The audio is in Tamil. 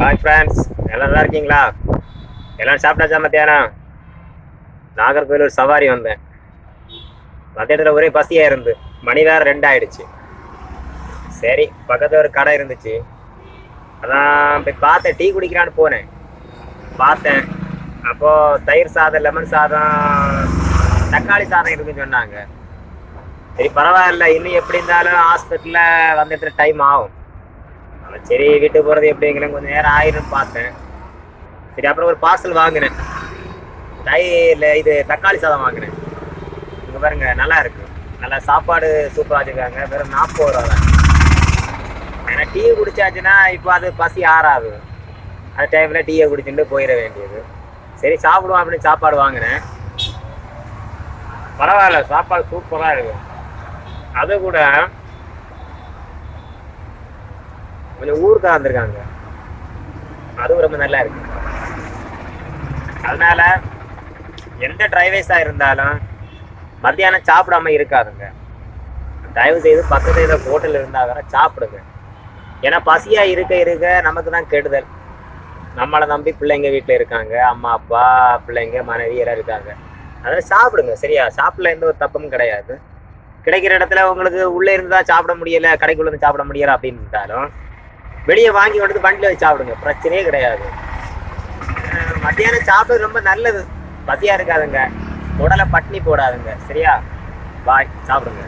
ஹாய் ஃப்ரெண்ட்ஸ் எல்லாம் நல்லா இருக்கீங்களா? எல்லாம் சாப்பிட்டாச்சா மத்தியானம்? நாகர்கோவில் ஒரு சவாரி வந்தேன். மத்தியத்தில் ஒரே பசியாக இருந்து. மணி வேறு ரெண்டு ஆயிடுச்சு சரி பக்கத்தில் ஒரு கடை இருந்துச்சு. அதான் போய் பார்த்தேன். டீ குடிக்கிறான்னு போனேன். பார்த்தேன். அப்போது தயிர் சாதம் லெமன் சாதம் தக்காளி சாதம் இருக்குன்னு சொன்னாங்க. சரி பரவாயில்ல. இன்னும் எப்படி இருந்தாலும் ஹாஸ்பிட்டலில் வந்துட்டு டைம் ஆகும். அதான் சரி வீட்டுக்கு போகிறது எப்படிங்கிறேன் கொஞ்சம் நேரம் ஆயிரும்னு பார்த்தேன். சரி அப்புறம் ஒரு பார்சல் வாங்கினேன். தை இல்லை இது தக்காளி சாதம் வாங்கினேன். இங்கே பாருங்க நல்லா இருக்கு. நல்லா சாப்பாடு சூப்பராக வச்சுருக்காங்க. வெறும் நாற்பது ரூபா தான். ஏன்னா டீ குடிச்சாச்சுன்னா இப்போ அது பசி ஆறாது. அந்த டைமில் டீயை குடிச்சுட்டு போயிட வேண்டியது. சரி சாப்பிடுவோம் அப்படின்னு சாப்பாடு வாங்கினேன். பரவாயில்ல சாப்பாடு சூப்பராக இருக்கு. அது கூட கொஞ்சம் ஊருக்காக வந்திருக்காங்க அதுவும் ரொம்ப நல்லா இருக்கு. அதனால எந்த டிரைவேஸாக இருந்தாலும் மத்தியானம் சாப்பிடாம இருக்காதுங்க. தயவு செய்து பக்கத்து ஏதோ ஹோட்டல் இருந்தால் வேற சாப்பிடுங்க. ஏன்னா பசியா இருக்க இருக்க நமக்கு தான் கெடுதல். நம்மளை நம்பி பிள்ளைங்க வீட்டில் இருக்காங்க. அம்மா அப்பா பிள்ளைங்க மனைவி எல்லாம் இருக்காங்க. அதனால சாப்பிடுங்க. சரியா? சாப்பிடல எந்த ஒரு தப்பும் கிடையாது. கிடைக்கிற இடத்துல உங்களுக்கு உள்ளே இருந்தால் சாப்பிட முடியல கடைக்குள்ளே இருந்து சாப்பிட முடியலை அப்படின்னு இருந்தாலும் வெளியே வாங்கி கொண்டு வண்டியில் வச்சு சாப்பிடுங்க. பிரச்சனையே கிடையாது. மத்தியானம் சாப்பிட்றது ரொம்ப நல்லது. பசியாக இருக்காதுங்க. உடலை பட்னி போடாதுங்க. சரியா? பாய். சாப்பிடுங்க.